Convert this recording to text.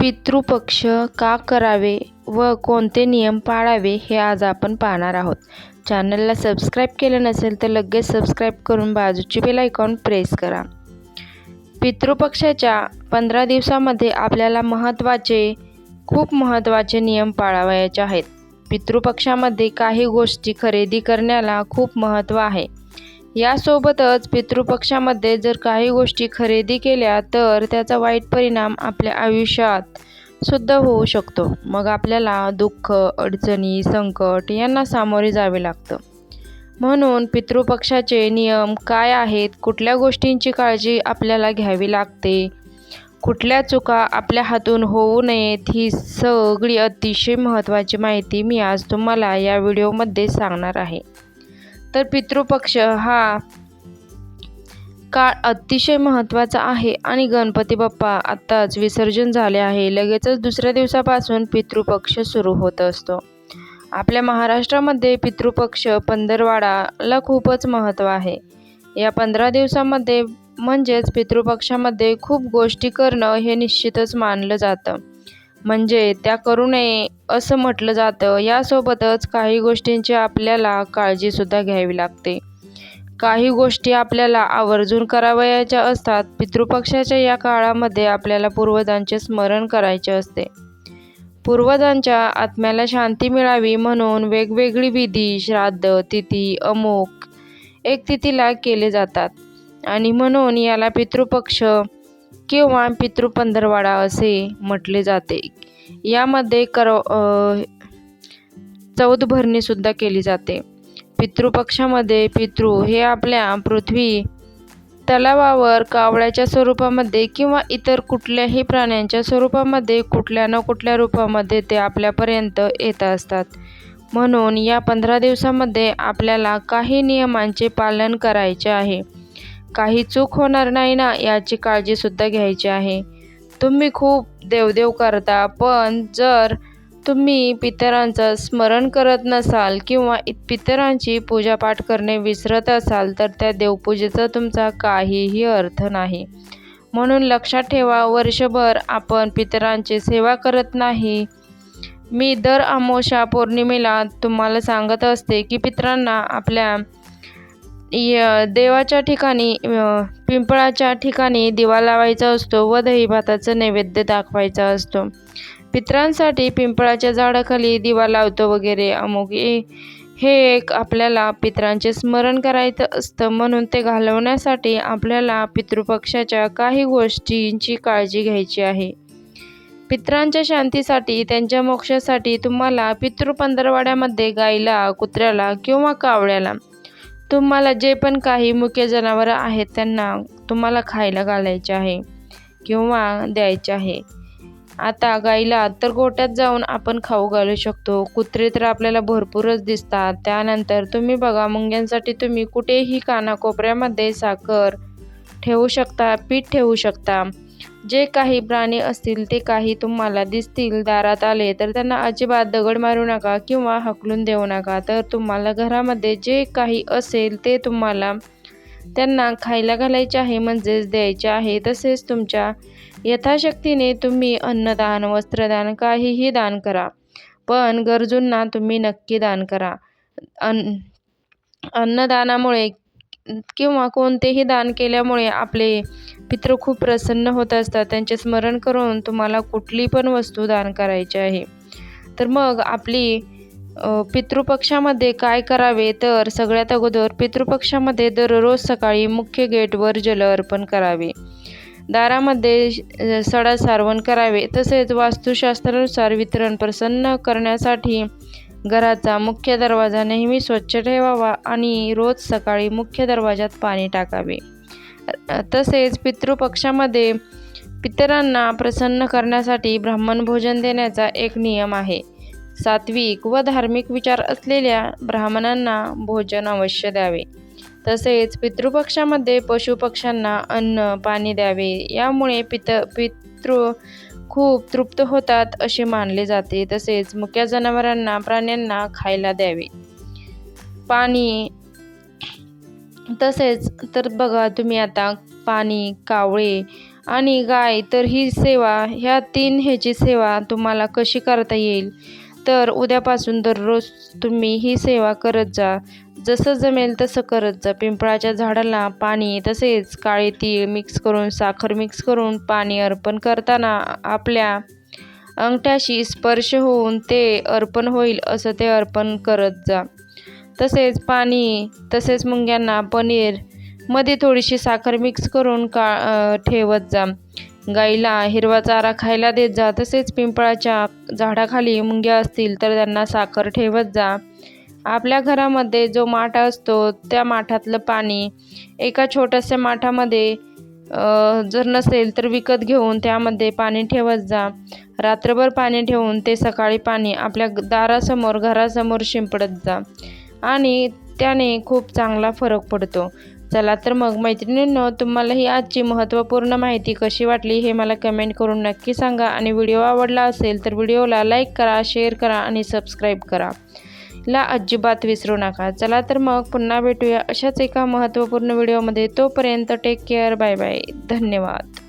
पितृपक्ष का करावे व कोणते नियम पाळावे हे आज आपण पाहणार आहोत. चॅनलला सबस्क्राईब केलं नसेल तर लगेच सबस्क्राईब करून बाजूची बेल आयकॉन प्रेस करा. पितृपक्षाच्या पंधरा दिवसामध्ये आपल्याला महत्त्वाचे खूप महत्त्वाचे नियम पाळावयाचे आहेत. पितृपक्षामध्ये काही गोष्टी खरेदी करण्याला खूप महत्त्व आहे. यासोबतच पितृपक्षामध्ये जर काही गोष्टी खरेदी केल्या तर त्याचा वाईट परिणाम आपल्या आयुष्यात सुद्धा होऊ शकतो. मग आपल्याला दुःख अडचणी संकट यांना सामोरे जावे लागतं. म्हणून पितृपक्षाचे नियम काय आहेत? कुठल्या गोष्टींची काळजी आपल्याला घ्यावी लागते? कुठल्या चुका आपल्या हातून होऊ नयेत ही सगळी अतिशय महत्त्वाची माहिती मी आज तुम्हाला या व्हिडिओमध्ये सांगणार आहे. तर पितृपक्ष हा काळ अतिशय महत्त्वाचा आहे. आणि गणपती बाप्पा आत्ताच विसर्जन झाले आहे. लगेचच दुसऱ्या दिवसापासून पितृपक्ष सुरू होत असतो. आपल्या महाराष्ट्रामध्ये पितृपक्ष पंधरवाडाला खूपच महत्त्व आहे. या पंधरा दिवसामध्ये म्हणजेच पितृपक्षामध्ये खूप गोष्टी करणं हे निश्चितच मानलं जातं. म्हणजे त्या करू नये असं म्हटलं जातं. यासोबतच काही गोष्टींची आपल्याला काळजीसुद्धा घ्यावी लागते. काही गोष्टी आपल्याला आवर्जून करावयाच्या असतात. पितृपक्षाच्या या काळामध्ये आपल्याला पूर्वजांचे स्मरण करायचे असते. पूर्वजांच्या आत्म्याला शांती मिळावी म्हणून वेगवेगळी विधी श्राद्ध तिथी अमुक एक तिथीला केले जातात. आणि म्हणून याला पितृपक्ष किंवा पितृपंधरवाडा असे म्हटले जाते. यामध्ये कर चौदभरणीसुद्धा केली जाते. पितृपक्षामध्ये पितृ हे आपल्या पृथ्वी तलावावर कावळ्याच्या स्वरूपामध्ये किंवा इतर कुठल्याही प्राण्यांच्या स्वरूपामध्ये कुठल्या न कुठल्या रूपामध्ये ते आपल्यापर्यंत येत असतात. म्हणून या पंधरा दिवसामध्ये आपल्याला काही नियमांचे पालन करायचे आहे. काही चूक होणार नाही ना याची काळजीसुद्धा घ्यायची आहे. तुम्ही खूप देवदेव करता पण जर तुम्ही पितरांचं स्मरण करत नसाल किंवा पितरांची पूजापाठ करणे विसरत असाल तर त्या देवपूजेचा तुमचा काहीही अर्थ नाही. म्हणून लक्षात ठेवा वर्षभर आपण पितरांची सेवा करत नाही. मी दर अमावस्या पौर्णिमेला तुम्हाला सांगत असते की पितरांना आपल्या देवाच्या ठिकाणी पिंपळाच्या ठिकाणी दिवा लावायचा असतो व दही भाताचं नैवेद्य दाखवायचा असतो. पितरांसाठी पिंपळाच्या झाडाखाली दिवा लावतो वगैरे. अमुक हे एक आपल्याला पितरांचे स्मरण करायचं असतं. म्हणून ते घालवण्यासाठी आपल्याला पितृपक्षाच्या काही गोष्टींची काळजी घ्यायची आहे. पितरांच्या शांतीसाठी त्यांच्या मोक्षासाठी तुम्हाला पितृपंधरवाड्यामध्ये गाईला कुत्र्याला किंवा कावळ्याला तुम्हाला जे पण काही मुख्य जनावरं आहेत त्यांना तुम्हाला खायला घालायचे आहे किंवा द्यायचे आहे. आता गाईला तर गोट्यात जाऊन आपण खाऊ घालू शकतो. कुत्रे तर आपल्याला भरपूरच दिसतात. त्यानंतर तुम्ही बघा मुंग्यांसाठी तुम्ही कुठेही कानाकोपऱ्यामध्ये साखर ठेवू शकता पीठ ठेवू शकता. जे काही प्राणी असतील ते काही तुम्हाला दिसतील दारात आले तर त्यांना अजिबात दगड मारू नका किंवा हकलून देऊ नका. तर तुम्हाला घरामध्ये जे काही असेल ते तुम्हाला त्यांना खायला घालायचे आहे म्हणजेच द्यायचे आहे. तसेच तुमच्या यथाशक्तीने तुम्ही अन्नदान वस्त्रदान काहीही दान करा. पण गरजूंना तुम्ही नक्की दान करा. अन्न अन्नदानामुळे किंवा कोणतेही दान केल्यामुळे आपले पितृ खूप प्रसन्न होत असतात. त्यांचे स्मरण करून तुम्हाला कुठली पण वस्तू दान करायची आहे. तर मग आपली पितृपक्षामध्ये काय करावे? तर सगळ्यात अगोदर पितृपक्षामध्ये दररोज सकाळी मुख्य गेटवर जल अर्पण करावे. दारामध्ये सडा सारवण करावे. तसेच वास्तुशास्त्रानुसार वितरण प्रसन्न करण्यासाठी घराचा मुख्य दरवाजा नेहमी स्वच्छ ठेवावा आणि रोज सकाळी मुख्य दरवाजात पाणी टाकावे. तसेच पितृपक्षामध्ये पितरांना प्रसन्न करण्यासाठी ब्राह्मण भोजन देण्याचा एक नियम आहे. सात्विक व धार्मिक विचार असलेल्या ब्राह्मणांना भोजन अवश्य द्यावे. तसेच पितृपक्षामध्ये पशुपक्ष्यांना अन्न पाणी द्यावे. यामुळे पित पितृ खूप तृप्त होतात असे मानले जाते. तसेच मुक्या जनावरांना प्राण्यांना खायला द्यावे. पाणी तसेच तर बघा तुम्ही आता पाणी कावळे आणि गाय तर ही सेवा ह्या तीन ह्याची सेवा तुम्हाला कशी करता येईल? तर उद्यापासून दररोज तुम्ही ही सेवा करत जा. जसं जमेल तसं करत जा. पिंपळाच्या झाडाला पाणी तसेच काळे तीळ मिक्स करून साखर मिक्स करून पाणी अर्पण करताना आपल्या अंगठ्याशी स्पर्श होऊन ते अर्पण होईल असं ते अर्पण करत जा. तसेच पाणी तसेच मुंग्यांना पनीरमध्ये थोडीशी साखर मिक्स करून का ठेवत जा. गाईला हिरवा चारा खायला देत जा. तसेच पिंपळाच्या झाडाखाली मुंग्या असतील तर त्यांना साखर ठेवत जा. आपल्या घरामध्ये जो माठ असतो त्या माठातलं पाणी एका छोट्याशा माठामध्ये जर नसेल तर विकत घेऊन त्यामध्ये पाणी ठेवत जा. रात्रभर पाणी ठेवून ते सकाळी पाणी आपल्या दारासमोर घरासमोर शिंपडत जा. आणि त्याने खूप चांगला फरक पडतो. चला तर मग मैत्रिणींनो तुम्हाला ही आजची महत्त्वपूर्ण माहिती कशी वाटली हे मला कमेंट करून नक्की सांगा. आणि व्हिडिओ आवडला असेल तर व्हिडिओला लाईक करा शेअर करा आणि सबस्क्राईब करा. ला अजिबात विसरू नका. चला तर मग पुन्हा भेटूया अशाच एका महत्त्वपूर्ण व्हिडिओमध्ये. तोपर्यंत टेक केअर बाय बाय धन्यवाद.